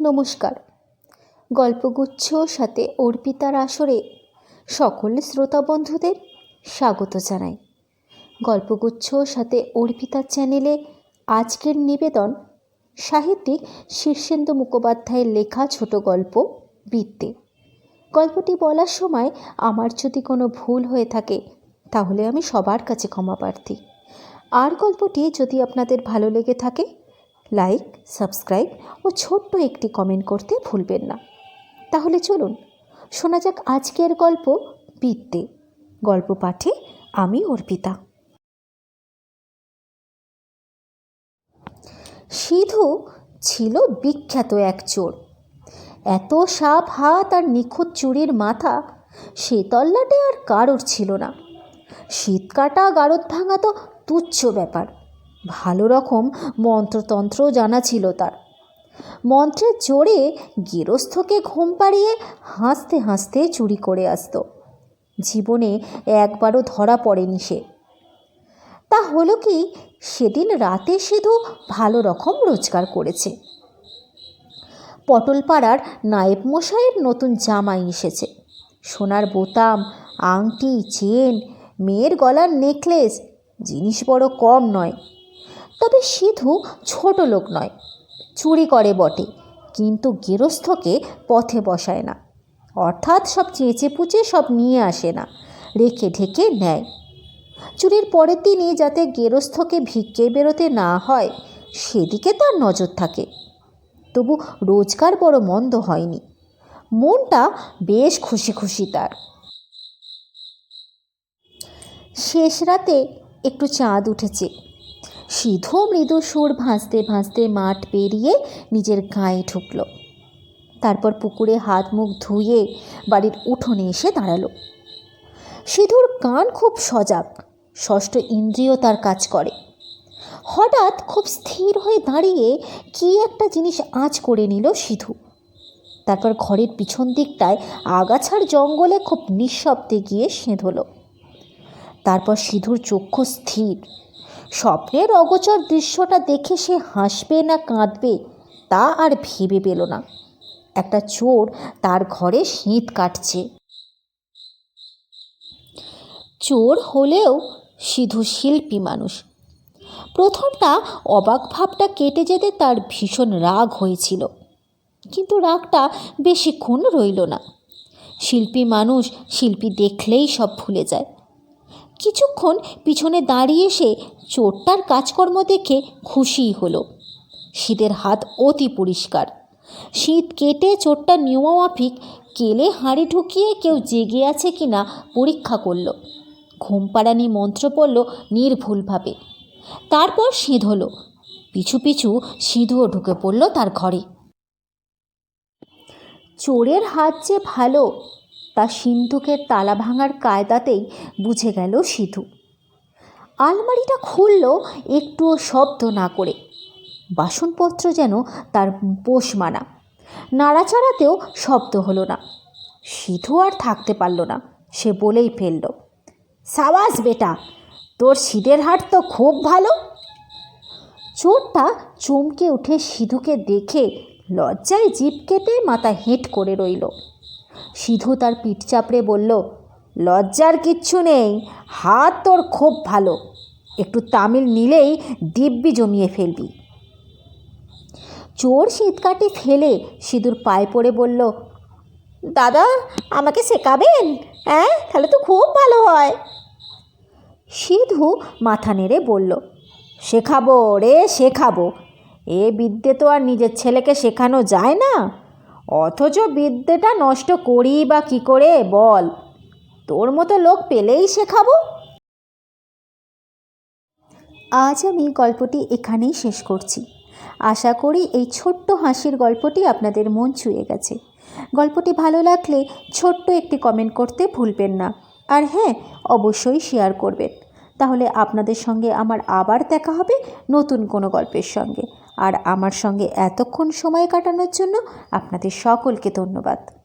নমস্কার। গল্পগুচ্ছ সাথে অর্পিতার আসরে সকল শ্রোতা বন্ধুদের স্বাগত জানাই। গল্পগুচ্ছ সাথে অর্পিতার চ্যানেলে আজকের নিবেদন সাহিত্যিক শীর্ষেন্দু মুখোপাধ্যায়ের লেখা ছোট গল্প বৃত্তে গল্পটি বলার সময় আমার যদি কোনো ভুল হয়ে থাকে, তাহলে আমি সবার কাছে ক্ষমা প্রার্থী। আর গল্পটি যদি আপনাদের ভালো লেগে থাকে লাইক সাবস্ক্রাইব ও ছোট্ট একটি কমেন্ট করতে ভুলবেন না। তাহলে চলুন শোনা যাক আজকের গল্প বিদ্যে। গল্প পাঠে আমি অর্পিতা। সিধু ছিল বিখ্যাত এক চোর। এত সাপ হাত আর নিখুঁত চুরির মাথা সে তল্লাটে আর কারোর ছিল না। শীত কাটা গারদ ভাঙা তো তুচ্ছ ব্যাপার। ভালো রকম মন্ত্রতন্ত্রও জানা ছিল তার। মন্ত্রের জোরে গেরস্থকে ঘুম পাড়িয়ে হাসতে হাসতে চুরি করে আসতো। জীবনে একবারও ধরা পড়েনি সে। তা হলো কি, সেদিন রাতে শুধু ভালো রকম রোজগার করেছে। পটলপাড়ার নায়েব মশাইয়ের নতুন জামাই এসেছে। সোনার বোতাম, আংটি, চেন, মেয়ের গলার নেকলেস, জিনিস বড় কম নয়। তবে সিধু ছোট লোক নয়। চুরি করে বটে, কিন্তু গেরস্থকে পথে বসায় না। অর্থাৎ সব চেঁচে পুচে সব নিয়ে আসে না, রেখে ঢেকে নেয়। চুরির পরের দিনই যাতে গেরস্থকে ভিক্ষে বেরোতে না হয়, সেদিকে তার নজর থাকে। তবু রোজগার বড় মন্দ হয়নি। মনটা বেশ খুশি খুশি তার। শেষ রাতে একটু চাঁদ উঠেছে। সিধু মৃদু সুর ভাসতে ভাসতে মাঠ পেরিয়ে নিজের গায়ে ঢুকল। তারপর পুকুরে হাত মুখ ধুয়ে বাড়ির উঠোনে এসে দাঁড়াল। সিধুর কান খুব সজাগ, ষষ্ঠ ইন্দ্রিয় তার কাজ করে। হঠাৎ খুব স্থির হয়ে দাঁড়িয়ে কী একটা জিনিস আঁচ করে নিল সিধু। তারপর ঘরের পিছন দিকটায় আগাছার জঙ্গলে খুব নিঃশব্দে গিয়ে সেঁধল। তারপর সিধুর চক্ষু স্থির স্বপ্নের অগোচর দৃশ্যটা দেখে সে হাসবে না কাঁদবে, তা আর ভেবে পেল না। একটা চোর তার ঘরে শীত কাটছে। চোর হলেও সিধু শিল্পী মানুষ। প্রথমটা অবাক ভাবটা কেটে যেতে তার ভীষণ রাগ হয়েছিল। কিন্তু রাগটা বেশিক্ষণ রইল না। শিল্পী মানুষ শিল্পী দেখলেই সব ভুলে যায়। কিছুক্ষণ পিছনে দাঁড়িয়ে সে চোরটার কাজকর্ম দেখে খুশিই হলো। শীতের হাত অতি পরিষ্কার। শীত কেটে চোরটা নিয়মমাফিক কেলে হাঁড়ি ঢুকিয়ে কেউ জেগে আছে কি না পরীক্ষা করল। ঘুমপাড়ানি মন্ত্র পড়ল নির্ভুলভাবে। তারপর সিঁধ হলো। পিছু পিছু সিঁধুও ঢুকে পড়ল তার ঘরে। চোরের হাত যে ভালো তা সিন্ধুকের তালা ভাঙার কায়দাতেই বুঝে গেল সিধু। আলমারিটা খুলল একটুও শব্দ না করে। বাসনপত্র যেন তার পোষ মানা। নাড়াচাড়াতেও শব্দ হলো না। সিধু আর থাকতে পারল না, সে বলেই ফেলল, সাবাস বেটা, তোর সিদের হাট তো খুব ভালো। চোরটা চমকে উঠে সিধুকে দেখে লজ্জায় জিপ কেটে মাথা হেঁট করে রইল। সিধু তার পিঠ চাপড়ে বলল, লজ্জার কিচ্ছু নেই, হাত তোর খুব ভালো। একটু তামিল নিলেই দিব্যি জমিয়ে ফেলবি। চোর শীতকাটি ফেলে সিঁদুর পায়ে পড়ে বলল, দাদা, আমাকে শেখাবেন? হ্যাঁ তাহলে তো খুব ভালো হয়। সিধু মাথা নেড়ে বলল, শেখাবো রে, শেখাবো। এ বিদ্যে তো আর নিজের ছেলেকে শেখানো যায় না। অথচ বিদ্যেটা নষ্ট করি বা কি করে, বল। তোর মতো লোক পেলেই শেখাবো। আজ আমি গল্পটি এখানেই শেষ করছি। আশা করি এই ছোট্ট হাসির গল্পটি আপনাদের মন ছুঁয়ে গেছে। গল্পটি ভালো লাগলে ছোট্ট একটি কমেন্ট করতে ভুলবেন না। আর হ্যাঁ অবশ্যই শেয়ার করবেন। তাহলে আপনাদের সঙ্গে আমার আবার দেখা হবে নতুন কোনো গল্পের সঙ্গে। আর আমার সঙ্গে এতক্ষণ সময় কাটানোর জন্য আপনাদের সকলকে ধন্যবাদ।